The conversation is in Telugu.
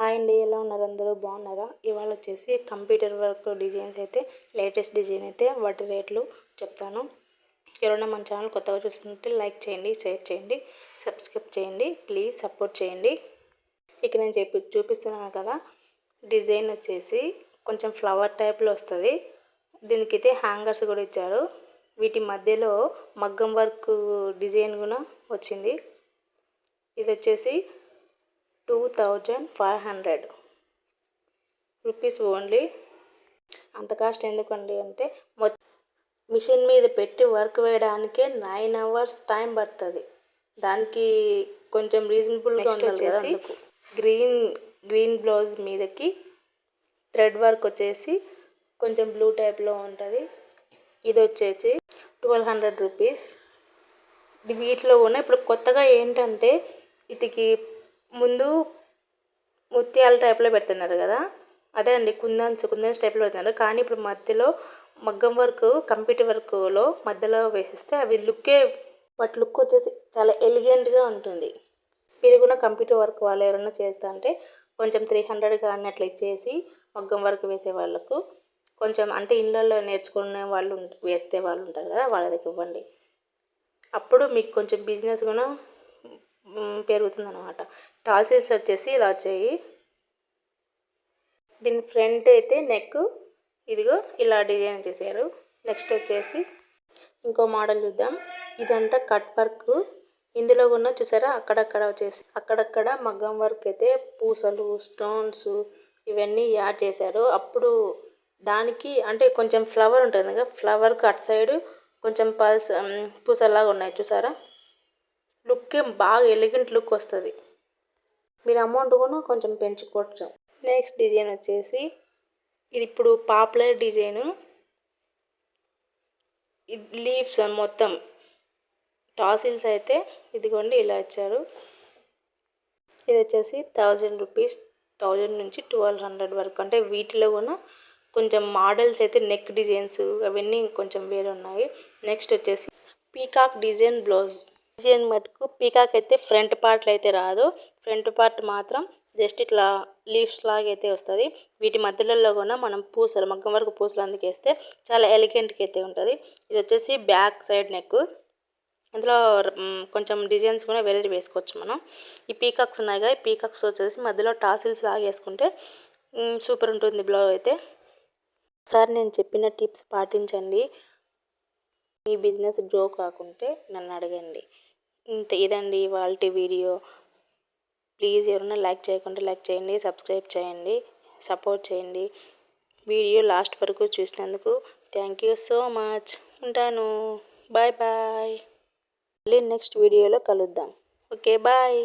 హాయ్ అండి ఎలా ఉన్నారు అందరూ? బాగున్నారా? ఇవాళ వచ్చేసి కంప్యూటర్ వర్క్ డిజైన్స్ అయితే లేటెస్ట్ డిజైన్ అయితే వాటి రేట్లు చెప్తాను. ఎవరైనా మన ఛానల్ కొత్తగా చూస్తుంటే లైక్ చేయండి షేర్ చేయండి సబ్స్క్రైబ్ చేయండి ప్లీజ్ సపోర్ట్ చేయండి. ఇక నేను చెప్పి చూపిస్తున్నాను కదా డిజైన్ వచ్చేసి కొంచెం ఫ్లవర్ టైప్లో వస్తుంది. దీనికైతే హ్యాంగర్స్ కూడా ఇచ్చారు. వీటి మధ్యలో మగ్గం వర్క్ డిజైన్ కూడా వచ్చింది. ఇది వచ్చేసి two thousand five hundred. Rupees only. అంత కాస్ట్ ఎందుకండి అంటే మిషన్ మీద పెట్టి వర్క్ వేయడానికే నైన్ అవర్స్ టైం పడుతుంది. దానికి కొంచెం రీజనబుల్గా కదా గ్రీన్ గ్రీన్ బ్లౌజ్ మీదకి థ్రెడ్ వర్క్ వచ్చేసి కొంచెం బ్లూ టైప్లో ఉంటుంది. ఇది వచ్చేసి ట్వెల్వ్ హండ్రెడ్ రూపీస్. వీటిలో ఉన్న ఇప్పుడు కొత్తగా ఏంటంటే వీటికి ముందు ముత్యాల టైప్లో పెడుతున్నారు కదా? అదే అండి కుందన్స్ కుందన్స్ టైప్లో పెడుతున్నారు. కానీ ఇప్పుడు మధ్యలో మగ్గం వర్క్ కంప్యూటర్ వర్క్లో మధ్యలో వేసిస్తే అవి లుక్కే వాటి లుక్ వచ్చేసి చాలా ఎలిగెంట్గా ఉంటుంది. మీరు కూడా కంప్యూటర్ వర్క్ వాళ్ళు ఎవరైనా చేస్తా అంటే కొంచెం త్రీ హండ్రెడ్ కానీ అట్లా ఇచ్చేసి మగ్గం వర్క్ వేసే వాళ్ళకు కొంచెం అంటే ఇళ్ళల్లో నేర్చుకునే వాళ్ళు వేస్తే వాళ్ళు ఉంటారు కదా వాళ్ళ దగ్గర ఇవ్వండి. అప్పుడు మీకు కొంచెం బిజినెస్ కూడా పెరుగుతుందనమాట టాల్సీస్ వచ్చేసి ఇలా వచ్చాయి. దీని ఫ్రంట్ అయితే నెక్ ఇదిగో ఇలా డిజైన్ చేశారు. నెక్స్ట్ వచ్చేసి ఇంకో మోడల్ చూద్దాం. ఇదంతా కట్ వర్క్. ఇందులో కూడా చూసారా? అక్కడక్కడ వచ్చేసి అక్కడక్కడ మగ్గం వర్క్ అయితే పూసలు స్టోన్స్ ఇవన్నీ యాడ్ చేశారు. అప్పుడు దానికి అంటే కొంచెం ఫ్లవర్ ఉంటుంది కదా ఫ్లవర్కి అటు సైడ్ కొంచెం పల్స్ పూసల్లాగా ఉన్నాయి చూసారా? లుక్ బాగా ఎలిగెంట్ లుక్ వస్తుంది. మీరు అమౌంట్ కూడా కొంచెం పెంచుకోవచ్చు. నెక్స్ట్ డిజైన్ వచ్చేసి ఇది ఇప్పుడు పాపులర్ డిజైను లీవ్స్ మొత్తం. టాసిల్స్ అయితే ఇదిగోండి ఇలా ఇచ్చారు. ఇది వచ్చేసి థౌజండ్ రూపీస్ థౌజండ్ నుంచి ట్వెల్వ్ హండ్రెడ్ వరకు. అంటే వీటిలో కూడా కొంచెం మోడల్స్ అయితే నెక్ డిజైన్స్ అవన్నీ కొంచెం వేరే ఉన్నాయి నెక్స్ట్ వచ్చేసి పీకాక్ డిజైన్ బ్లౌజ్ డిజైన్ మటుకు పీకాక్ అయితే ఫ్రంట్ పార్ట్లో అయితే రాదు. ఫ్రంట్ పార్ట్ మాత్రం జస్ట్ ఇట్లా లీవ్స్ లాగా అయితే వస్తుంది. వీటి మధ్యలో కూడా మనం పూసలు మగ్గం వరకు పూసలు అందుకేస్తే చాలా ఎలిగెంట్గా అయితే ఉంటుంది. ఇది వచ్చేసి బ్యాక్ సైడ్ నెక్ ఇందులో కొంచెం డిజైన్స్ కూడా వేరే వేసుకోవచ్చు మనం. ఈ పీకాక్స్ ఉన్నాయి కదా ఈ పీకాక్స్ వచ్చేసి మధ్యలో టాసిల్స్ లాగా వేసుకుంటే సూపర్ ఉంటుంది బ్లౌజ్ అయితే. సార్ నేను చెప్పిన టిప్స్ పాటించండి. మీ బిజినెస్ గ్రో కాకుంటే నన్ను అడగండి. ఇంత ఇదండి ఇవాళ వీడియో. ప్లీజ్ ఎవరైనా లైక్ చేయకుండా లైక్ చేయండి సబ్స్క్రైబ్ చేయండి సపోర్ట్ చేయండి. వీడియో లాస్ట్ వరకు చూసినందుకు థ్యాంక్ యూ సో మచ్. ఉంటాను. Bye bye. మళ్ళీ నెక్స్ట్ వీడియోలో కలుద్దాం. Okay bye.